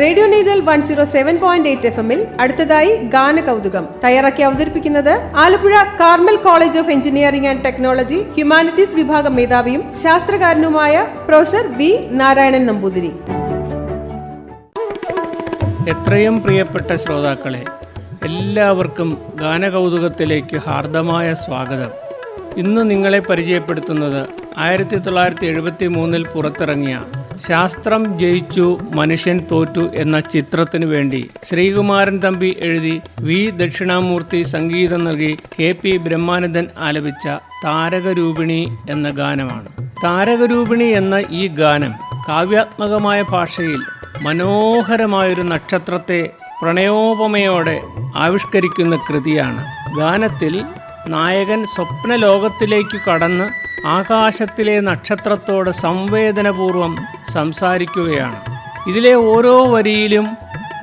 Radio Neythal one zero seven point eight F എമ്മിൽ അടുത്തതായി ഗാന കൗതുകം തയ്യാറാക്കി അവതരിപ്പിക്കുന്നത് Alappuzha Carmel college of engineering and technology humanities വിഭാഗം മേധാവിയും ശാസ്ത്രകാരനുമായ പ്രൊഫസർ വി നാരായണൻ നമ്പൂതിരി. എത്രയും പ്രിയപ്പെട്ട ശ്രോതാക്കളെ എല്ലാവർക്കും ഗാനകൗതുകത്തിലേക്ക് ഹാർദമായ സ്വാഗതം. ഇന്ന് നിങ്ങളെ പരിചയപ്പെടുത്തുന്നത് ആയിരത്തി തൊള്ളായിരത്തി എഴുപത്തി മൂന്നിൽ പുറത്തിറങ്ങിയ ശാസ്ത്രം ജയിച്ചു മനുഷ്യൻ തോറ്റു എന്ന ചിത്രത്തിനു വേണ്ടി ശ്രീകുമാരൻ തമ്പി എഴുതി വി. ദക്ഷിണാമൂർത്തി സംഗീതം നൽകി കെ. പി. ബ്രഹ്മാനന്ദൻ ആലപിച്ച താരകരൂപിണി എന്ന ഗാനമാണ്. താരകരൂപിണി എന്ന ഈ ഗാനം കാവ്യാത്മകമായ ഭാഷയിൽ മനോഹരമായൊരു നക്ഷത്രത്തെ പ്രണയോപമയോടെ ആവിഷ്കരിക്കുന്ന കൃതിയാണ്. ഗാനത്തിൽ നായകൻ സ്വപ്നലോകത്തിലേക്ക് കടന്ന് ആകാശത്തിലെ നക്ഷത്രത്തോട് സംവേദനപൂർവം സംസാരിക്കുകയാണ്. ഇതിലെ ഓരോ വരിയിലും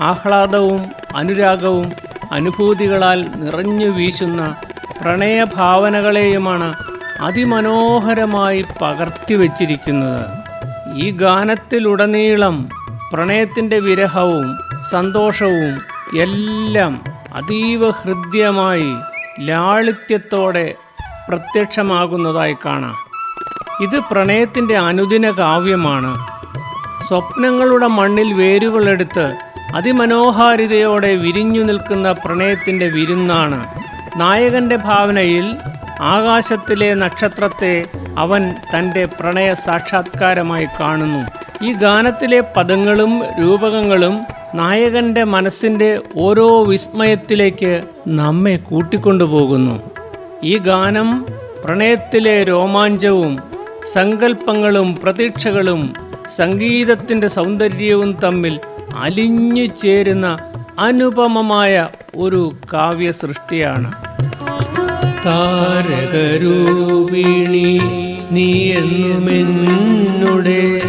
ആഹ്ലാദവും അനുരാഗവും അനുഭൂതികളാൽ നിറഞ്ഞു വീശുന്ന പ്രണയഭാവനകളെയുമാണ് അതിമനോഹരമായി പകർത്തി വച്ചിരിക്കുന്നത്. ഈ ഗാനത്തിലുടനീളം പ്രണയത്തിന്റെ വിരഹവും സന്തോഷവും എല്ലാം അതീവ ഹൃദ്യമായി ലാളിത്യത്തോടെ പ്രത്യക്ഷമാകുന്നതായി കാണാം. ഇത് പ്രണയത്തിന്റെ അനുദിന കാവ്യമാണ്. സ്വപ്നങ്ങളുടെ മണ്ണിൽ വേരുകളെടുത്ത് അതിമനോഹാരിതയോടെ വിരിഞ്ഞു നിൽക്കുന്ന പ്രണയത്തിന്റെ വിരുന്നാണ്. നായകന്റെ ഭാവനയിൽ ആകാശത്തിലെ നക്ഷത്രത്തെ അവൻ തന്റെ പ്രണയ സാക്ഷാത്കാരമായി കാണുന്നു. ഈ ഗാനത്തിലെ പദങ്ങളും രൂപകങ്ങളും നായകന്റെ മനസ്സിന്റെ ഓരോ വിസ്മയത്തിലേക്ക് നമ്മെ കൂട്ടിക്കൊണ്ടുപോകുന്നു. ഈ ഗാനം പ്രണയത്തിലെ രോമാഞ്ചവും സങ്കല്പങ്ങളും പ്രതീക്ഷകളും സംഗീതത്തിന്റെ സൗന്ദര്യവും തമ്മിൽ അലിഞ്ഞു ചേരുന്ന അനുപമമായ ഒരു കാവ്യ സൃഷ്ടിയാണ് താരകരൂപിണി നീ എന്നുമെന്നുടെ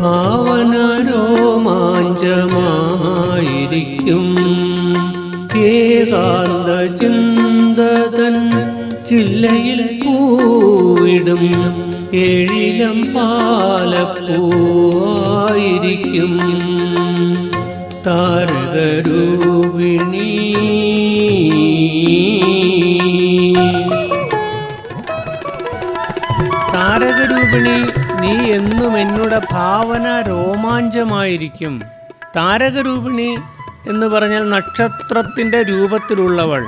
ഭാവന രോമാഞ്ചമായിരിക്കും ഏകാന്ത ചിന്തതൻ ചില്ലയിൽ പൂവിടും. എഴിലം പാലപ്പൂവായിരിക്കും താരകരൂപിണി. താരകരൂപിണി നീ എന്നും എന്നുടെ ഭാവന രോമാഞ്ചമായിരിക്കും. താരകരൂപിണി എന്ന് പറഞ്ഞാൽ നക്ഷത്രത്തിന്റെ രൂപത്തിലുള്ളവൾ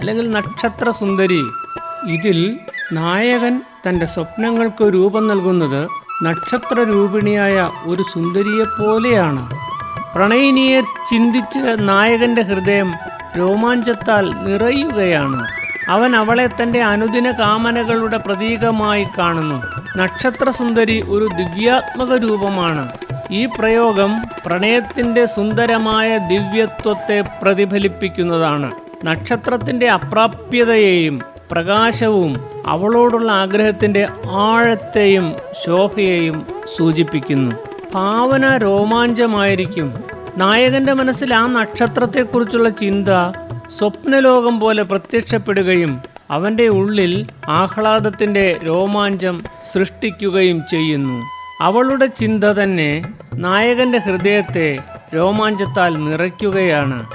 അല്ലെങ്കിൽ നക്ഷത്ര സുന്ദരി ഇതിൽ നായകൻ തന്റെ സ്വപ്നങ്ങൾക്ക് രൂപം നൽകുന്നത് നക്ഷത്ര രൂപിണിയായ ഒരു സുന്ദരിയെപ്പോലെയാണ് പ്രണയിനിയെ ചിന്തിച്ച് നായകന്റെ ഹൃദയം രോമാഞ്ചത്താൽ നിറയുകയാണ്. അവൻ അവളെ തന്റെ അനുദിന കാമനകളുടെ പ്രതീകമായി കാണുന്നു. നക്ഷത്രസുന്ദരി ഒരു ദിവ്യാത്മക രൂപമാണ്. ഈ പ്രയോഗം പ്രണയത്തിന്റെ സുന്ദരമായ ദിവ്യത്വത്തെ പ്രതിഫലിപ്പിക്കുന്നതാണ്. നക്ഷത്രത്തിന്റെ അപ്രാപ്യതയെയും പ്രകാശവും അവളോടുള്ള ആഗ്രഹത്തിന്റെ ആഴത്തെയും ശോഭയെയും സൂചിപ്പിക്കുന്നു. ഭാവന രോമാഞ്ചമായിരിക്കും. നായകന്റെ മനസ്സിൽ ആ നക്ഷത്രത്തെക്കുറിച്ചുള്ള ചിന്ത സ്വപ്നലോകം പോലെ പ്രത്യക്ഷപ്പെടുകയും അവന്റെ ഉള്ളിൽ ആഹ്ലാദത്തിന്റെ രോമാഞ്ചം സൃഷ്ടിക്കുകയും ചെയ്യുന്നു. അവളുടെ ചിന്ത തന്നെ നായകന്റെ ഹൃദയത്തെ രോമാഞ്ചത്താൽ നിറയ്ക്കുകയാണ്.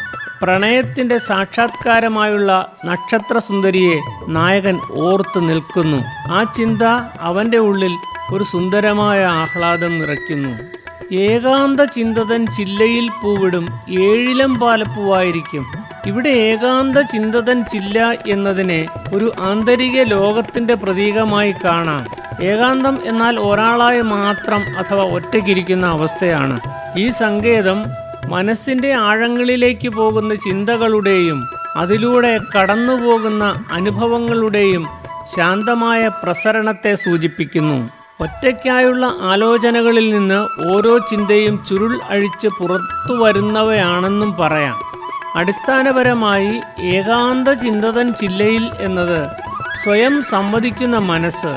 പ്രണയത്തിന്റെ സാക്ഷാത്കാരമായുള്ള നക്ഷത്രസുന്ദരിയെ നായകൻ ഓർത്തു നിൽക്കുന്നു. ആ ചിന്ത അവന്റെ ഉള്ളിൽ ഒരു സുന്ദരമായ ആഹ്ലാദം നിറയ്ക്കുന്നു. ഏകാന്ത ചിന്തതൻ ചില്ലയിൽ പൂവിടും ഏഴിലം പാലപ്പൂവായിരിക്കും. ഇവിടെ ഏകാന്ത ചിന്തതൻ ചില്ല എന്നതിനെ ഒരു ആന്തരിക ലോകത്തിന്റെ പ്രതീകമായി കാണാം. ഏകാന്തം എന്നാൽ ഒരാളായി മാത്രം അഥവാ ഒറ്റയ്ക്കിരിക്കുന്ന അവസ്ഥയാണ്. ഈ സങ്കേതം മനസ്സിന്റെ ആഴങ്ങളിലേക്ക് പോകുന്ന ചിന്തകളുടെയും അതിലൂടെ കടന്നുപോകുന്ന അനുഭവങ്ങളുടെയും ശാന്തമായ പ്രസരണത്തെ സൂചിപ്പിക്കുന്നു. ഒറ്റയ്ക്കായുള്ള ആലോചനകളിൽ നിന്ന് ഓരോ ചിന്തയും ചുരുൾ അഴിച്ച് പുറത്തു വരുന്നവയാണെന്നും പറയാം. അടിസ്ഥാനപരമായി ഏകാന്ത ചിന്തതൻ ചില്ലയിൽ എന്നത് സ്വയം സമ്മതിക്കുന്ന മനസ്സ്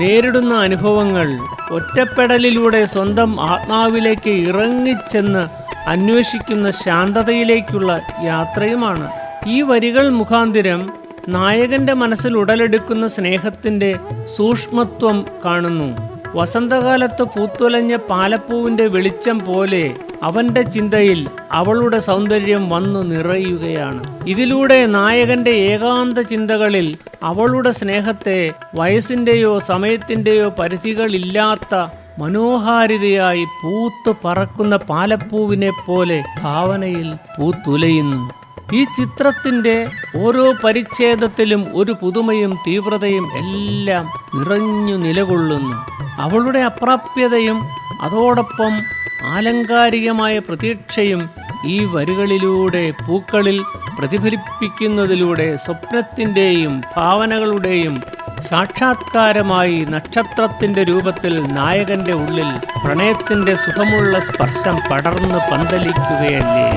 നേരിടുന്ന അനുഭവങ്ങൾ ഒറ്റപ്പെടലിലൂടെ സ്വന്തം ആത്മാവിലേക്ക് ഇറങ്ങിച്ചെന്ന് അന്വേഷിക്കുന്ന ശാന്തതയിലേക്കുള്ള യാത്രയുമാണ്. ഈ വരികൾ മുഖാന്തിരം നായകന്റെ മനസ്സിൽ ഉടലെടുക്കുന്ന സ്നേഹത്തിന്റെ സൂക്ഷ്മത്വം കാണുന്നു. വസന്തകാലത്ത് പൂത്തുലഞ്ഞ പാലപ്പൂവിന്റെ വെളിച്ചം പോലെ അവന്റെ ചിന്തയിൽ അവളുടെ സൗന്ദര്യം വന്നു നിറയുകയാണ്. ഇതിലൂടെ നായകന്റെ ഏകാന്ത ചിന്തകളിൽ അവളുടെ സ്നേഹത്തെ വയസ്സിന്റെയോ സമയത്തിന്റെയോ പരിധികളില്ലാത്ത മനോഹാരിതയായി പൂത്തു പറക്കുന്ന പാലപ്പൂവിനെ പോലെ ഭാവനയിൽ പൂത്തുലയുന്നു. ഈ ചിത്രത്തിന്റെ ഓരോ പരിച്ഛേദത്തിലും ഒരു പുതുമയും തീവ്രതയും എല്ലാം നിറഞ്ഞു നിലകൊള്ളുന്നു. അവളുടെ അപ്രാപ്യതയും അതോടൊപ്പം ആലങ്കാരികമായ പ്രതീക്ഷയും ഈ വരികളിലൂടെ പൂക്കളിൽ പ്രതിഫലിപ്പിക്കുന്നതിലൂടെ സ്വപ്നത്തിന്റെയും ഭാവനകളുടെയും സാക്ഷാത്കാരമായി നക്ഷത്രത്തിന്റെ രൂപത്തിൽ നായകന്റെ ഉള്ളിൽ പ്രണയത്തിന്റെ സുഖമുള്ള സ്പർശം പടർന്ന് പന്തലിക്കുകയല്ലേ?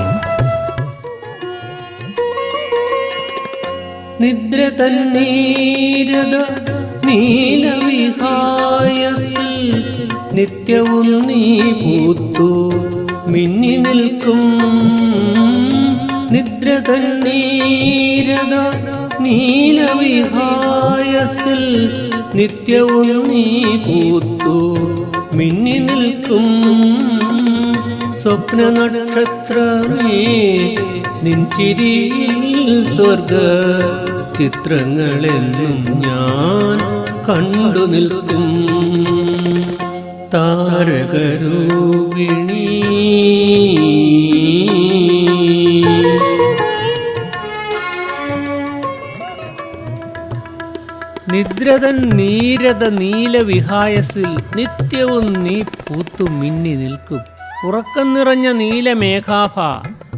നിദ്ര തന്നീരത നീലവിഹായസിൽ നിത്യവും നീ പൂത്തു. മിന്നി നിൽക്കും നിദ്ര തന്നീരത നീലവിഹായസിൽ നിത്യവും നീ പൂത്തു. മിന്നി നിൽക്കും സ്വപ്ന നക്ഷത്രമേ നിൻചിരിയിൽ സ്വർഗ ചിത്രങ്ങളെന്നും ഞാൻ കണ്ടു നിൽക്കും. താരകരൂപിണി. നിദ്രതൻ നീരത നീലവിഹായസിൽ നിത്യവും നീ പൂത്തു മിന്നി നിൽക്കും. ഉറക്കം നിറഞ്ഞ നീലമേഘാഭ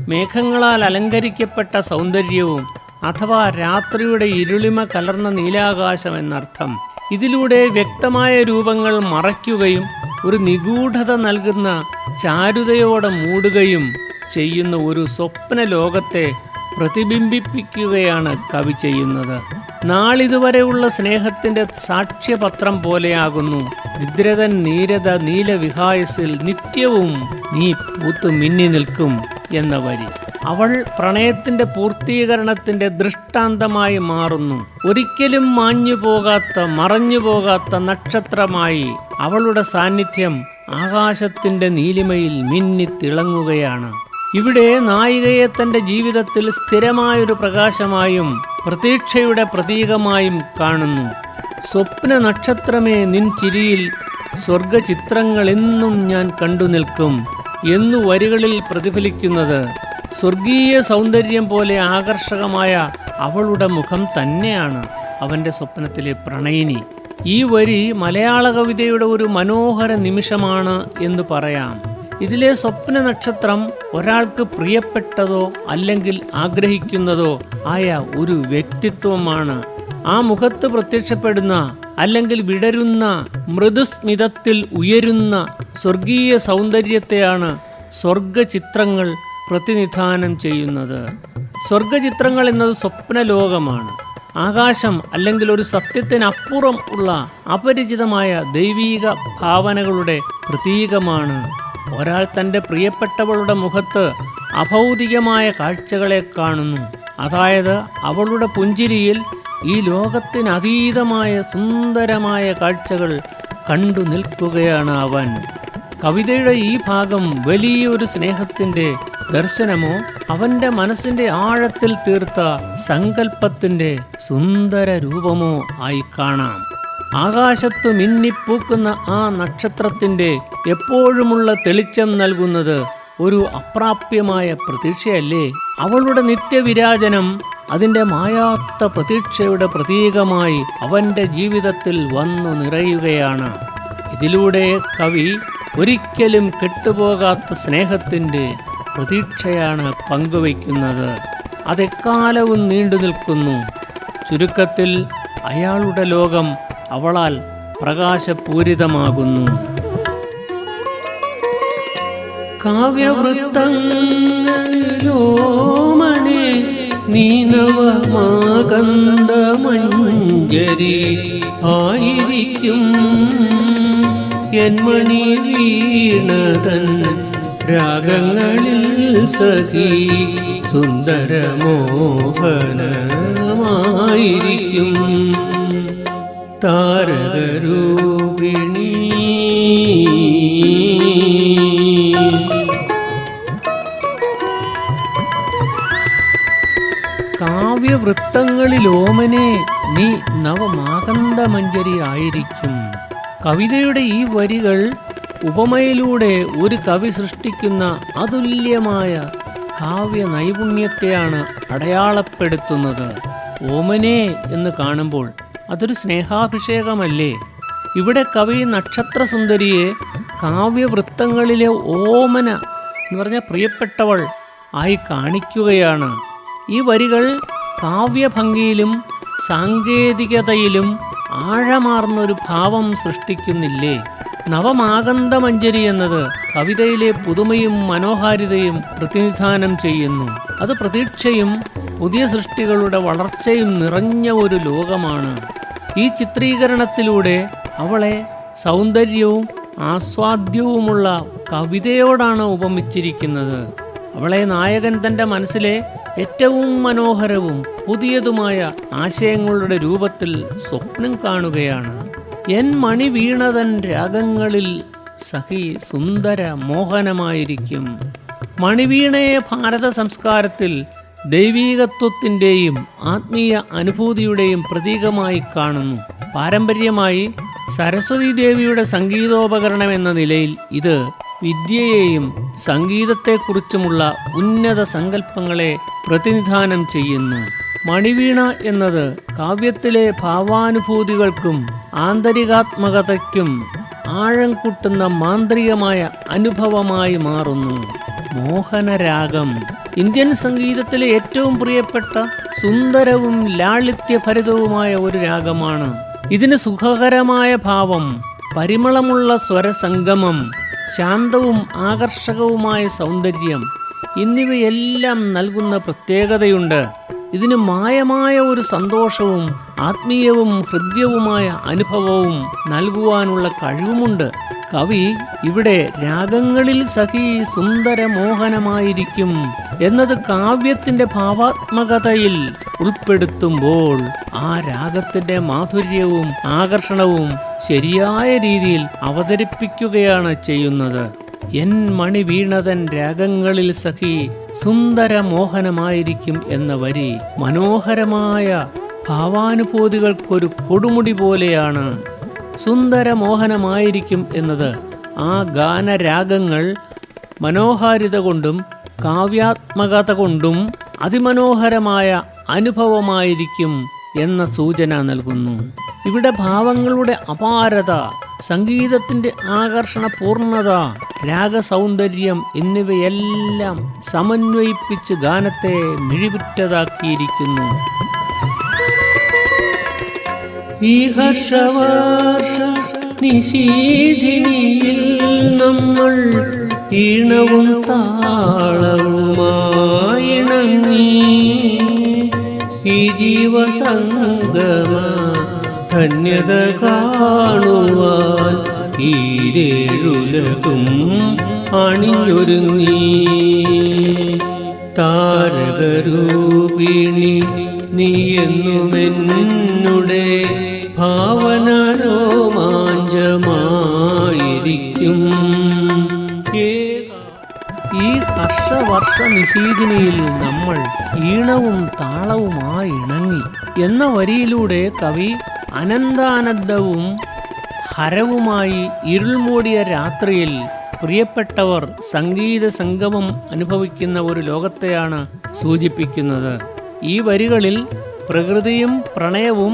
മേഘങ്ങളാൽ അലങ്കരിക്കപ്പെട്ട സൗന്ദര്യവും അഥവാ രാത്രിയുടെ ഇരുളിമ കലർന്ന നീലാകാശം എന്നർത്ഥം. ഇതിലൂടെ വ്യക്തമായ രൂപങ്ങൾ മറയ്ക്കുകയും ഒരു നിഗൂഢത നൽകുന്ന ചാരുതയോടെ മൂടുകയും ചെയ്യുന്ന ഒരു സ്വപ്ന ലോകത്തെ പ്രതിബിംബിപ്പിക്കുകയാണ് കവി ചെയ്യുന്നത്. നാളിതുവരെയുള്ള സ്നേഹത്തിന്റെ സാക്ഷ്യപത്രം പോലെയാകുന്നു. നിദ്രതൻ നീരത നീലവിഹായസിൽ നിത്യവും നീ പൂത്തു മിന്നി നിൽക്കും എന്ന വരി. അവൾ പ്രണയത്തിന്റെ പൂർത്തീകരണത്തിന്റെ ദൃഷ്ടാന്തമായി മാറുന്നു. ഒരിക്കലും മാഞ്ഞു പോകാത്ത മറഞ്ഞു പോകാത്ത നക്ഷത്രമായി അവളുടെ സാന്നിധ്യം ആകാശത്തിന്റെ നീലിമയിൽ മിന്നി തിളങ്ങുകയാണ്. ഇവിടെ നായികയെ തന്റെ ജീവിതത്തിൽ സ്ഥിരമായൊരു പ്രകാശമായും പ്രതീക്ഷയുടെ പ്രതീകമായും കാണുന്നു. സ്വപ്ന നക്ഷത്രമേ നിൻ ചിരിയിൽ സ്വർഗചിത്രങ്ങൾ എന്നും ഞാൻ കണ്ടു നിൽക്കും എന്നു വരികളിൽ പ്രതിഫലിക്കുന്നത് സ്വർഗീയ സൗന്ദര്യം പോലെ ആകർഷകമായ അവളുടെ മുഖം തന്നെയാണ് അവന്റെ സ്വപ്നത്തിലെ പ്രണയിനി. ഈ വരി മലയാള കവിതയുടെ ഒരു മനോഹര നിമിഷമാണ് എന്ന് പറയാം. ഇതിലെ സ്വപ്ന നക്ഷത്രം ഒരാൾക്ക് പ്രിയപ്പെട്ടതോ അല്ലെങ്കിൽ ആഗ്രഹിക്കുന്നതോ ആയ ഒരു വ്യക്തിത്വമാണ്. ആ മുഖത്ത് പ്രത്യക്ഷപ്പെടുന്ന അല്ലെങ്കിൽ വിടരുന്ന മൃദുസ്മിതത്തിൽ ഉയരുന്ന സ്വർഗീയ സൗന്ദര്യത്തെയാണ് സ്വർഗചിത്രങ്ങൾ പ്രതിനിധാനം ചെയ്യുന്നത്. സ്വർഗചിത്രങ്ങൾ എന്നത് സ്വപ്നലോകമാണ്. ആകാശം അല്ലെങ്കിൽ ഒരു സത്യത്തിനപ്പുറം ഉള്ള അപരിചിതമായ ദൈവീക ഭാവനകളുടെ പ്രതീകമാണ്. ഒരാൾ തന്റെ പ്രിയപ്പെട്ടവളുടെ മുഖത്ത് അഭൗതികമായ കാഴ്ചകളെ കാണുന്നു. അതായത് അവളുടെ പുഞ്ചിരിയിൽ ഈ ലോകത്തിനതീതമായ സുന്ദരമായ കാഴ്ചകൾ കണ്ടു നിൽക്കുകയാണ് അവൻ. കവിതയുടെ ഈ ഭാഗം വലിയൊരു സ്നേഹത്തിന്റെ ദർശനമോ അവന്റെ മനസ്സിന്റെ ആഴത്തിൽ തീർത്ത സങ്കല്പത്തിന്റെ സുന്ദര രൂപമോ ആയി കാണാം. ആകാശത്ത് മിന്നിപ്പൂക്കുന്ന ആ നക്ഷത്രത്തിന്റെ എപ്പോഴുമുള്ള തെളിച്ചം നൽകുന്നത് ഒരു അപ്രാപ്യമായ പ്രതീക്ഷയല്ലേ? അവളുടെ നിത്യവിരാജനം അതിന്റെ മായാത്ത പ്രതീക്ഷയുടെ പ്രതീകമായി അവന്റെ ജീവിതത്തിൽ വന്നു നിറയുകയാണ്. ഇതിലൂടെ കവി ഒരിക്കലും കെട്ടുപോകാത്ത സ്നേഹത്തിന്റെ പ്രതീക്ഷയാണ് പങ്കുവയ്ക്കുന്നത്. അതെക്കാലവും നീണ്ടു നിൽക്കുന്നു. ചുരുക്കത്തിൽ അയാളുടെ ലോകം അവളാൽ പ്രകാശപൂരിതമാകുന്നു. കാവ്യവൃത്തങ്ങളിലോമനെ മഞ്ജരി ആയിരിക്കും യന്മണി വീണതൻ രാഗങ്ങളിൽ സസി സുന്ദരമോഹനമായിരിക്കും. താരകരൂപിണി. കാവ്യവൃത്തങ്ങളിലോമനെ നീ നവമാകന്ദമഞ്ജരി ആയിരിക്കും കവിതയുടെ ഈ വരികൾ ഉപമയിലൂടെ ഒരു കവി സൃഷ്ടിക്കുന്ന അതുല്യമായ കാവ്യ നൈപുണ്യത്തെയാണ് അടയാളപ്പെടുത്തുന്നത്. ഓമനെ എന്ന് കാണുമ്പോൾ അതൊരു സ്നേഹാഭിഷേകമല്ലേ? ഇവിടെ കവി നക്ഷത്രസുന്ദരിയെ കാവ്യവൃത്തങ്ങളിലെ ഓമന എന്ന് പറഞ്ഞ പ്രിയപ്പെട്ടവൾ ആയി കാണിക്കുകയാണ്. ഈ വരികൾ കാവ്യഭംഗിയിലും സാങ്കേതികതയിലും ആഴമാർന്നൊരു ഭാവം സൃഷ്ടിക്കുന്നില്ലേ? നവമാകന്തമഞ്ജരി എന്നത് കവിതയിലെ പുതുമയും മനോഹാരിതയും പ്രതിനിധാനം ചെയ്യുന്നു. അത് പ്രതീക്ഷയും പുതിയ സൃഷ്ടികളുടെ വളർച്ചയും നിറഞ്ഞ ഒരു ലോകമാണ്. ഈ ചിത്രീകരണത്തിലൂടെ അവളെ സൗന്ദര്യവും ആസ്വാദ്യവുമുള്ള കവിതയോടാണ് ഉപമിച്ചിരിക്കുന്നത്. അവളെ നായകൻ തന്റെ മനസ്സിലെ ഏറ്റവും മനോഹരവും പുതിയതുമായ ആശയങ്ങളുടെ രൂപത്തിൽ സ്വപ്നം കാണുകയാണ്. എൻ മണി വീണതൻ രാഗങ്ങളിൽ സഹി സുന്ദര മോഹനമായിരിക്കും. മണിവീണയെ ഭാരത സംസ്കാരത്തിൽ ദൈവീകത്വത്തിന്റെയും ആത്മീയ അനുഭൂതിയുടെയും പ്രതീകമായി കാണുന്നു. പാരമ്പര്യമായി സരസ്വതി ദേവിയുടെ സംഗീതോപകരണം എന്ന നിലയിൽ ഇത് വിദ്യയെയും സംഗീതത്തെക്കുറിച്ചുമുള്ള ഉന്നത സങ്കല്പങ്ങളെ പ്രതിനിധാനം ചെയ്യുന്നു. മണിവീണ എന്നത് കാവ്യത്തിലെ ഭാവാനുഭൂതികൾക്കും ആന്തരികാത്മകതയ്ക്കും ആഴം കൂട്ടുന്ന മാന്ത്രികമായ അനുഭവമായി മാറുന്നു. മോഹനരാഗം. ഇന്ത്യൻ സംഗീതത്തിലെ ഏറ്റവും പ്രിയപ്പെട്ട സുന്ദരവും ലാളിത്യഭരിതവുമായ ഒരു രാഗമാണ്. ഇതിന് സുഖകരമായ ഭാവം പരിമളമുള്ള സ്വരസംഗമം ശാന്തവും ആകർഷകവുമായ സൗന്ദര്യം എന്നിവയെല്ലാം നൽകുന്ന പ്രത്യേകതയുണ്ട്. ഇതിന് മായമായ ഒരു സന്തോഷവും ആത്മീയവും ഹൃദ്യവുമായ അനുഭവവും നൽകുവാനുള്ള കഴിവുമുണ്ട്. കവി ഇവിടെ രാഗങ്ങളിൽ സഖി സുന്ദരമോഹനമായിരിക്കും എന്നത് കാവ്യത്തിന്റെ ഭാവാത്മകതയിൽ ഉൾപ്പെടുത്തുമ്പോൾ ആ രാഗത്തിന്റെ മാധുര്യവും ആകർഷണവും ശരിയായ രീതിയിൽ അവതരിപ്പിക്കുകയാണ് ചെയ്യുന്നത്. എൻ മണി വീണതൻ രാഗങ്ങളിൽ സഖി സുന്ദര മോഹനമായിരിക്കും എന്ന വരി മനോഹരമായ ഭാവാനുഭൂതികൾക്കൊരു കൊടുമുടി പോലെയാണ്. സുന്ദരമോഹനമായിരിക്കും എന്നത് ആ ഗാനരാഗങ്ങൾ മനോഹാരിത കൊണ്ടും കാവ്യാത്മകത കൊണ്ടും അതിമനോഹരമായ അനുഭവമായിരിക്കും എന്ന സൂചന നൽകുന്നു. ഇവിടെ ഭാവങ്ങളുടെ അപാരത സംഗീതത്തിന്റെ ആകർഷണ പൂർണത രാഗസൗന്ദര്യം എന്നിവയെല്ലാം സമന്വയിപ്പിച്ച് ഗാനത്തെ മിഴിവുറ്റതാക്കിയിരിക്കുന്നു. ഈ ഹർഷവർഷ നമ്മൾ ഈണവും താളവുമായിണങ്ങി. ഈ ജീവസംഗമ ധന്യത കാണുവാൻ ഈരേഴുലകും അണിഞ്ഞൊരുങ്ങി. താരകരൂപിണി നീ എന്നുമെന്നുടെ ഭാവന രോമാഞ്ചമായിരിക്കും ഈ ഹർഷവർഷ നിശീതിനിയിൽ നമ്മൾ ഈണവും താളവുമായി ഇണങ്ങി. എന്ന വരിയിലൂടെ കവി അനന്താനന്ദവും ഹരവുമായി ഇരുൾമൂടിയ രാത്രിയിൽ പ്രിയപ്പെട്ടവർ സംഗീത സംഗമം അനുഭവിക്കുന്ന ഒരു ലോകത്തെയാണ് സൂചിപ്പിക്കുന്നത്. ഈ വരികളിൽ പ്രകൃതിയും പ്രണയവും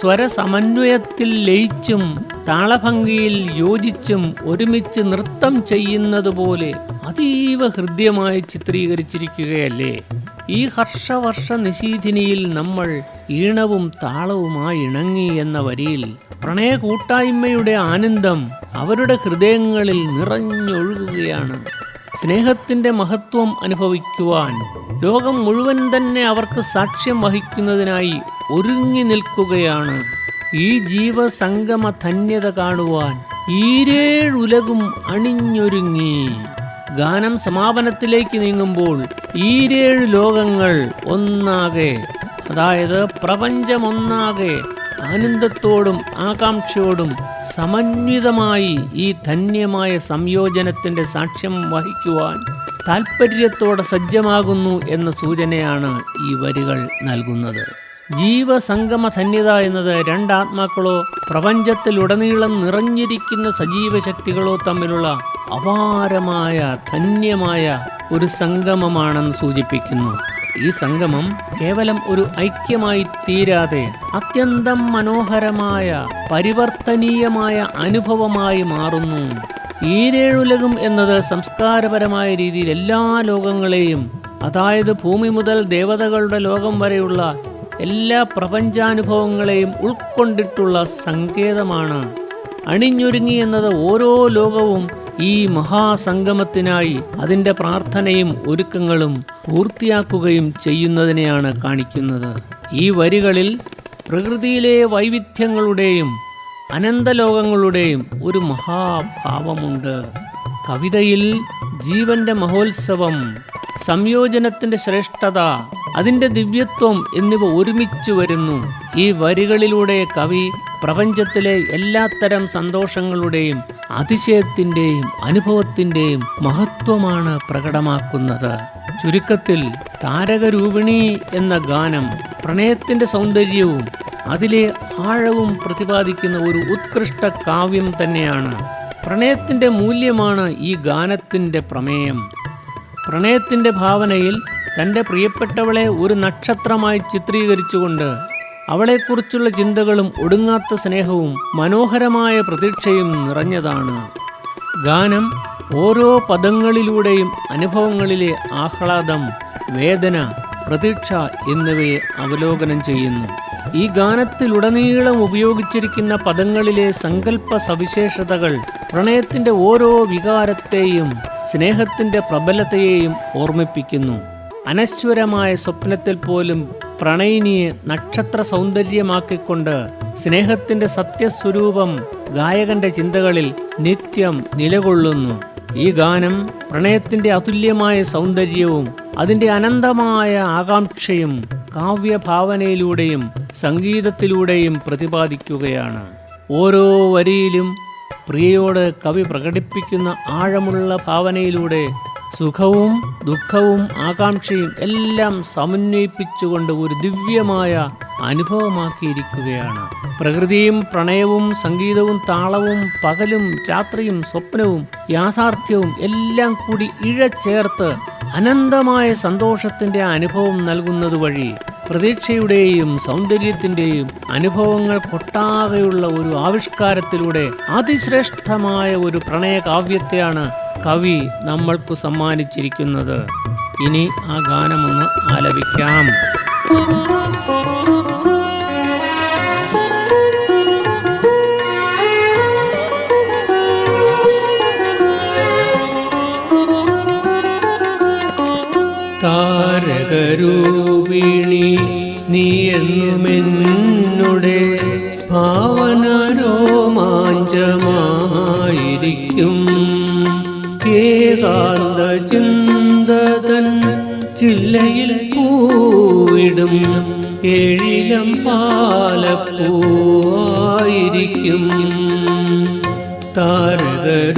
സ്വരസമന്വയത്തിൽ ലയിച്ചും താളഭംഗിയിൽ യോജിച്ചും ഒരുമിച്ച് നൃത്തം ചെയ്യുന്നതുപോലെ അതീവ ഹൃദ്യമായി ചിത്രീകരിച്ചിരിക്കുകയല്ലേ? ഈ ഹർഷവർഷ നിശീധിനിയിൽ നമ്മൾ ഈണവും താളവുമായി ഇണങ്ങി എന്ന വരിയിൽ പ്രണയ കൂട്ടായ്മയുടെ ആനന്ദം അവരുടെ ഹൃദയങ്ങളിൽ നിറഞ്ഞൊഴുകുകയാണ്. സ്നേഹത്തിന്റെ മഹത്വം അനുഭവിക്കുവാൻ ലോകം മുഴുവൻ തന്നെ അവർക്ക് സാക്ഷ്യം വഹിക്കുന്നതിനായി ഒരുങ്ങി നിൽക്കുകയാണ്. ഈ ജീവസംഗമ ധന്യത കാണുവാൻ ഈരേഴുലകും അണിഞ്ഞൊരുങ്ങി. ഗാനം സമാപനത്തിലേക്ക് നീങ്ങുമ്പോൾ ഈരേഴ് ലോകങ്ങൾ ഒന്നാകെ അതായത് പ്രപഞ്ചമൊന്നാകെ ആനന്ദത്തോടും ആകാംക്ഷയോടും സമന്വിതമായി ഈ ധന്യമായ സംയോജനത്തിന്റെ സാക്ഷ്യം വഹിക്കുവാൻ താൽപ്പര്യത്തോടെ സജ്ജമാകുന്നു എന്ന സൂചനയാണ് ഈ വരികൾ നൽകുന്നത്. ജീവസംഗമ ധന്യത എന്നത് രണ്ടാത്മാക്കളോ പ്രപഞ്ചത്തിലുടനീളം നിറഞ്ഞിരിക്കുന്ന സജീവ ശക്തികളോ തമ്മിലുള്ള അപാരമായ ധന്യമായ ഒരു സംഗമമാണെന്ന് സൂചിപ്പിക്കുന്നു. ഈ സംഗമം കേവലം ഒരു ഐക്യമായി തീരാതെ അത്യന്തം മനോഹരമായ പരിവർത്തനീയമായ അനുഭവമായി മാറുന്നു. ഈരേഴുലകം എന്നത് സംസ്കാരപരമായ രീതിയിൽ എല്ലാ ലോകങ്ങളെയും അതായത് ഭൂമി മുതൽ ദേവതകളുടെ ലോകം വരെയുള്ള എല്ലാ പ്രപഞ്ചാനുഭവങ്ങളെയും ഉൾക്കൊണ്ടിട്ടുള്ള സങ്കേതമാണ്. അണിഞ്ഞൊരുങ്ങി എന്നത് ഓരോ ലോകവും ഈ മഹാസംഗമത്തിനായി അതിന്റെ പ്രാർത്ഥനയും ഒരുക്കങ്ങളും പൂർത്തിയാക്കുകയും ചെയ്യുന്നതിനെയാണ് കാണിക്കുന്നത്. ഈ വരികളിൽ പ്രകൃതിയിലെ വൈവിധ്യങ്ങളുടെയും അനന്തലോകങ്ങളുടെയും ഒരു മഹാഭാവമുണ്ട്. കവിതയിൽ ജീവന്റെ മഹോത്സവം സംയോജനത്തിന്റെ ശ്രേഷ്ഠത അതിന്റെ ദിവ്യത്വം എന്നിവ ഒരുമിച്ച് വരുന്നു. ഈ വരികളിലൂടെ കവി പ്രപഞ്ചത്തിലെ എല്ലാത്തരം സന്തോഷങ്ങളുടെയും അതിശയത്തിന്റെയും അനുഭവത്തിന്റെയും മഹത്വമാണ് പ്രകടമാക്കുന്നത്. ചുരുക്കത്തിൽ താരകരൂപിണി എന്ന ഗാനം പ്രണയത്തിന്റെ സൗന്ദര്യവും അതിലെ ആഴവും പ്രതിപാദിക്കുന്ന ഒരു ഉത്കൃഷ്ട കാവ്യം തന്നെയാണ്. പ്രണയത്തിന്റെ മൂല്യമാണ് ഈ ഗാനത്തിന്റെ പ്രമേയം. പ്രണയത്തിന്റെ ഭാവനയിൽ തന്റെ പ്രിയപ്പെട്ടവളെ ഒരു നക്ഷത്രമായി ചിത്രീകരിച്ചുകൊണ്ട് അവളെക്കുറിച്ചുള്ള ചിന്തകളും ഒടുങ്ങാത്ത സ്നേഹവും മനോഹരമായ പ്രതീക്ഷയും നിറഞ്ഞതാണ്. ഗാനം ഓരോ പദങ്ങളിലൂടെയും അനുഭവങ്ങളിലെ ആഹ്ലാദം വേദന പ്രതീക്ഷ എന്നിവയെ അവലോകനം ചെയ്യുന്നു. ഈ ഗാനത്തിലുടനീളം ഉപയോഗിച്ചിരിക്കുന്ന പദങ്ങളിലെ സങ്കല്പ സവിശേഷതകൾ പ്രണയത്തിന്റെ ഓരോ വികാരത്തെയും സ്നേഹത്തിന്റെ പ്രബലതയെയും ഓർമ്മിപ്പിക്കുന്നു. അനശ്വരമായ സ്വപ്നത്തിൽ പോലും പ്രണയിനിയെ നക്ഷത്ര സൗന്ദര്യമാക്കിക്കൊണ്ട് സ്നേഹത്തിന്റെ സത്യസ്വരൂപം ഗായകന്റെ ചിന്തകളിൽ നിത്യം നിലകൊള്ളുന്നു. ഈ ഗാനം പ്രണയത്തിന്റെ അതുല്യമായ സൗന്ദര്യവും അതിന്റെ അനന്തമായ ആകാംക്ഷയും കാവ്യഭാവനയിലൂടെയും സംഗീതത്തിലൂടെയും പ്രതിപാദിക്കുകയാണ്. ഓരോ വരിയിലും പ്രിയയോട് കവി പ്രകടിപ്പിക്കുന്ന ആഴമുള്ള ഭാവനയിലൂടെ സുഖവും ദുഃഖവും ആകാംക്ഷയും എല്ലാം സമന്വയിപ്പിച്ചുകൊണ്ട് ഒരു ദിവ്യമായ അനുഭവമാക്കിയിരിക്കുകയാണ്. പ്രകൃതിയും പ്രണയവും സംഗീതവും താളവും പകലും രാത്രിയും സ്വപ്നവും യാഥാർത്ഥ്യവും എല്ലാം കൂടി ഇഴച്ചേർത്ത് അനന്തമായ സന്തോഷത്തിന്റെ അനുഭവം നൽകുന്നത് വഴി പ്രതീക്ഷയുടെയും സൗന്ദര്യത്തിന്റെയും അനുഭവങ്ങൾ കൊട്ടാകെയുള്ള ഒരു ആവിഷ്കാരത്തിലൂടെ അതിശ്രേഷ്ഠമായ ഒരു പ്രണയകാവ്യത്തെയാണ് കവി നമ്മൾക്ക് സമ്മാനിച്ചിരിക്കുന്നത്. ഇനി ആ ഗാനമൊന്ന് ആലപിക്കാം. താരകരൂപിണി നീ എന്നുമെന്നുടെ ഏകാന്ത ചിന്തതൻ ചില്ലയിൽ പൂവിടും ഏഴിലം പാലപ്പൂവായിരിക്കും താരകരൂപിണി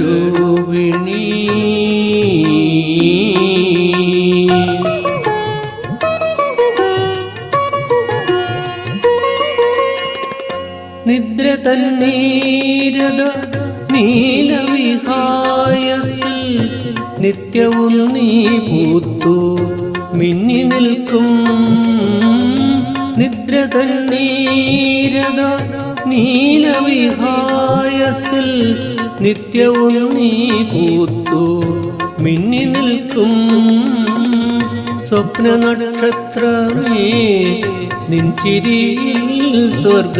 നിദ്ര തന്നീരത നീലവിഹായസിൽ നിത്യവും നീ പൂത്തു. മിന്നി നിൽക്കും നിദ്ര തന്നീരത നീലവിഹായസിൽ നിത്യവും നീ പൂത്തു. മിന്നി നിൽക്കും സ്വപ്ന നക്ഷത്രമേ നിൻചിരിയിൽ സ്വർഗ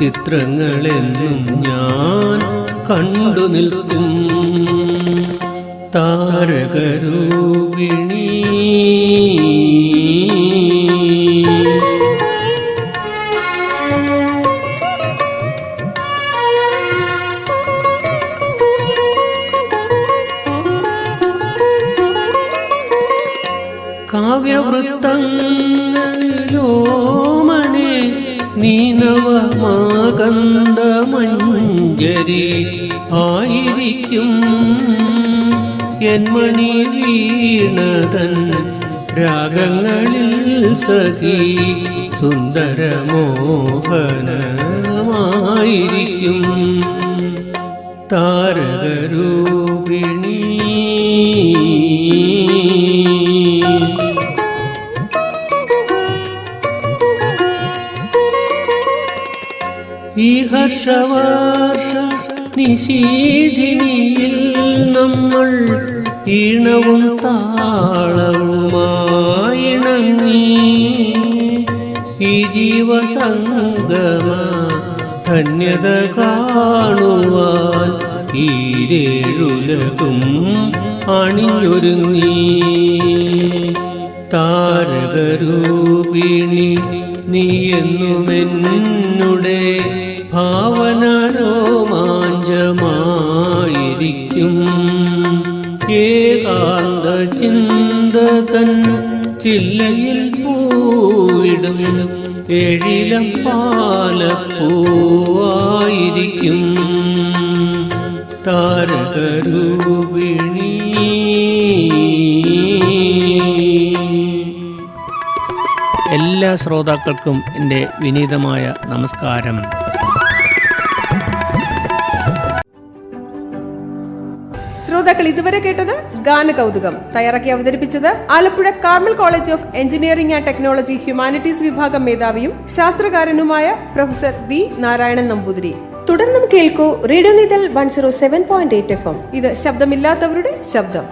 ചിത്രങ്ങളെന്നും ഞാൻ കണ്ടു നിൽക്കും. താരകരൂപിണി. കാവ്യവൃത്തങ്ങളിലോമനെ നീനവമാകന്ത മഞ്ജരി ആയിരിക്കും. എൻ മണി വീണതൻ രാഗങ്ങളിൽ സഖി സുന്ദരമോഹനമായിരിക്കും. താരകരൂപിണി. ഈ ഹർഷവർഷ നിശീധിനിയിൽ നമ്മൾ ഈണവും താളവുമായിണങ്ങി ഈ ജീവസംഗമ ധന്യത കാണുവാൻ ഈരേഴുലകും അണിഞ്ഞൊരുങ്ങി. താരകരൂപിണി നീയെന്നുമെന്നുടെ ഭാവന രോമാഞ്ചമായിരിക്കും ചിന്ത തന്നു ചില്ലയിൽ പൂവിടും. എഴിലം പാലപ്പൂവായിരിക്കും. താരകരൂപിണി എല്ലാ ശ്രോതാക്കൾക്കും എന്റെ വിനീതമായ നമസ്കാരം. ശ്രോതാക്കൾ ഇതുവരെ കേട്ടത് ഗാന കൗതുകം തയ്യാറാക്കി അവതരിപ്പിച്ചത് Alappuzha Carmel college of engineering and technology humanities വിഭാഗം മേധാവിയും ശാസ്ത്രകാരനുമായ പ്രൊഫസർ വി നാരായണൻ നമ്പൂതിരി. തുടർന്നും കേൾക്കൂ radio Neythal one zero seven point eight F M. ഇത് ശബ്ദമില്ലാത്തവരുടെ ശബ്ദം.